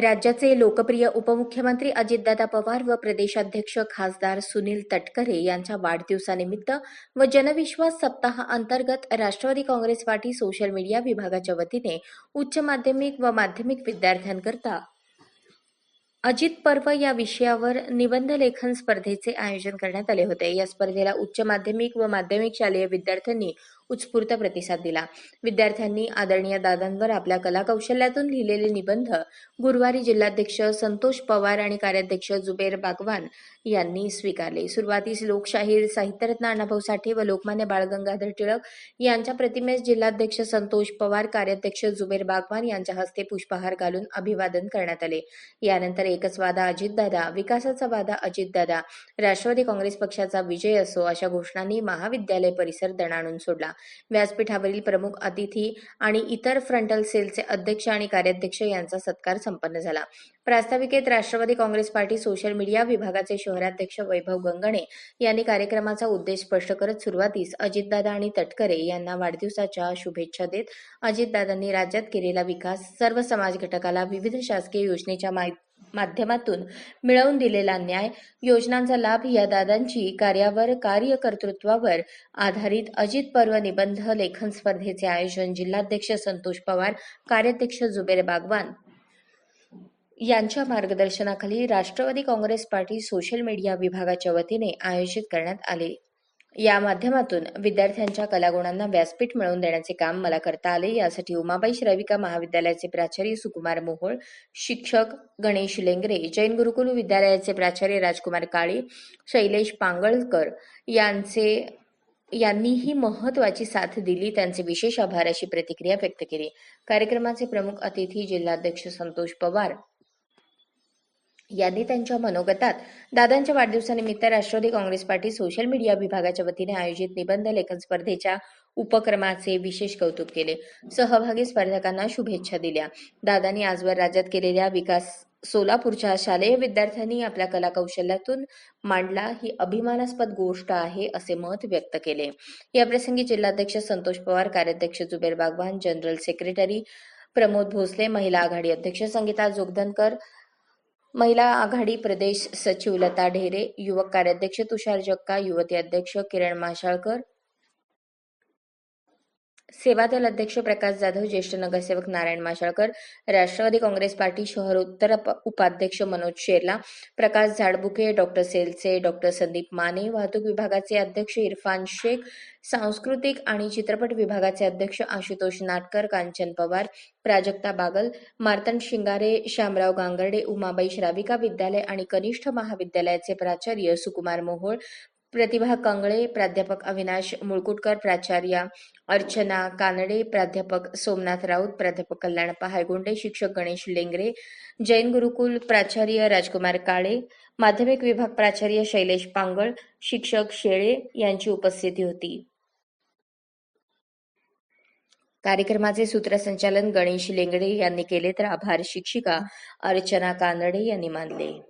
राज्याचे लोकप्रिय उपमुख्यमंत्री अजितदादा पवार व प्रदेशाध्यक्ष खासदार सुनील तटकरे यांच्या वाढदिवसानिमित्त व जनविश्वास सप्ताह अंतर्गत Rashtrawadi Congress party social media विभागाच्या वतीने उच्च माध्यमिक व माध्यमिक विद्यार्थ्यांकरता अजित पर्व या विषयावर निबंध लेखन स्पर्धेचे आयोजन करण्यात आले होते. या स्पर्धेला उच्च माध्यमिक व माध्यमिक शालेय विद्यार्थ्यांनी उत्स्फूर्त प्रतिसाद दिला. विद्यार्थ्यांनी आदरणीय दादांवर आपल्या कलाकौशल्यातून लिहिलेले निबंध गुरुवारी जिल्हाध्यक्ष संतोष पवार आणि कार्याध्यक्ष जुबेर बागवान यांनी स्वीकारले. सुरुवातीस लोकशाहीर साहित्यरत्न अण्णाभाऊ साठे व लोकमान्य बाळ गंगाधर टिळक यांच्या प्रतिमेस जिल्हाध्यक्ष संतोष पवार कार्याध्यक्ष जुबेर बागवान यांच्या हस्ते पुष्पहार घालून अभिवादन करण्यात आले. यानंतर एकच वादा अजितदादा. विकासाचा वादा अजितदादा. राष्ट्रवादी काँग्रेस पक्षाचा विजय असो अशा घोषणांनी महाविद्यालय परिसर दणाणून सोडला. व्यासपीठावरील प्रमुख अतिथी आणि इतर फ्रंटल सेलचे अध्यक्ष आणि कार्याध्यक्ष यांचा सत्कार संपन्न झाला. प्रास्ताविकेत Rashtrawadi Congress party social media विभागाचे शहराध्यक्ष वैभव गंगणे यांनी कार्यक्रमाचा उद्देश स्पष्ट करत सुरुवातीस अजितदादा आणि तटकरे यांना वाढदिवसाच्या शुभेच्छा देत अजितदादांनी राज्यात केलेला विकास सर्व समाज घटकाला विविध शासकीय योजनेच्या माहिती माध्यमातून मिळवून दिलेला न्याय योजनांचा लाभ या दादांची कार्यावर कार्यकर्तृत्वावर आधारित अजित पर्व निबंध लेखन स्पर्धेचे आयोजन जिल्हाध्यक्ष संतोष पवार कार्याध्यक्ष जुबेर बागवान. यांच्या मार्गदर्शनाखाली Rashtrawadi Congress party social media विभागाच्या वतीने आयोजित करण्यात आले. या माध्यमातून विद्यार्थ्यांच्या कलागुणांना व्यासपीठ मिळवून देण्याचे काम मला करता आले. यासाठी उमाबाई श्राविका महाविद्यालयाचे प्राचार्य सुकुमार मोहोळ शिक्षक गणेश लेंगरे जैन गुरुकुल विद्यालयाचे प्राचार्य राजकुमार काळे शैलेश पांगळकर यांचे यांनीही महत्वाची साथ दिली. त्यांचे विशेष आभार अशी प्रतिक्रिया व्यक्त केली. कार्यक्रमाचे प्रमुख अतिथी जिल्हाध्यक्ष संतोष पवार यांनी त्यांच्या मनोगतात दादांच्या वाढदिवसानिमित्त Rashtrawadi Congress party social media विभागाच्या वतीने आयोजित निबंध लेखन स्पर्धेच्या उपक्रमाचे विशेष कौतुक केले. सहभागी स्पर्धकांना शुभेच्छा दिल्या. दादांनी आजवर राज्यात केलेल्या विकास सोलापूरच्या शालेय विद्यार्थ्यांनी आपल्या कलाकौशल्यातून मांडला ही अभिमानास्पद गोष्ट आहे असे मत व्यक्त केले. याप्रसंगी जिल्हाध्यक्ष संतोष पवार कार्याध्यक्ष जुबेर बागवान जनरल सेक्रेटरी प्रमोद भोसले महिला आघाडी अध्यक्ष संगीता जोगदनकर महिला आघाडी प्रदेश सचिव लता ढेरे युवक कार्याध्यक्ष तुषार जक्का युवती अध्यक्ष किरण माशाळकर सेवादल अध्यक्ष प्रकाश जाधव ज्येष्ठ नगरसेवक नारायण माशाळकर राष्ट्रवादी काँग्रेस पार्टी शहर उत्तर उपाध्यक्ष मनोज शेरला प्रकाश झाडबुके डॉक्टर सेलचे डॉक्टर संदीप माने वाहतूक विभागाचे अध्यक्ष इरफान शेख सांस्कृतिक आणि चित्रपट विभागाचे अध्यक्ष आशुतोष नाटकर कांचन पवार प्राजक्ता बागल मार्तंड शिंगारे श्यामराव गांगर्डे उमाबाई श्राविका विद्यालय आणि कनिष्ठ महाविद्यालयाचे प्राचार्य सुकुमार मोहोळ प्रतिभा कंगळे प्राध्यापक अविनाश मुळकुटकर प्राचार्य अर्चना कानडे प्राध्यापक सोमनाथ राऊत प्राध्यापक कल्याण पहायगुंडे शिक्षक गणेश लेंगरे जैन गुरुकुल प्राचार्य राजकुमार काळे माध्यमिक विभाग प्राचार्य शैलेश पांगळ शिक्षक शेळे यांची उपस्थिती होती. कार्यक्रमाचे सूत्रसंचालन गणेश लेंगडे यांनी केले तर आभार शिक्षिका अर्चना कानडे यांनी मानले.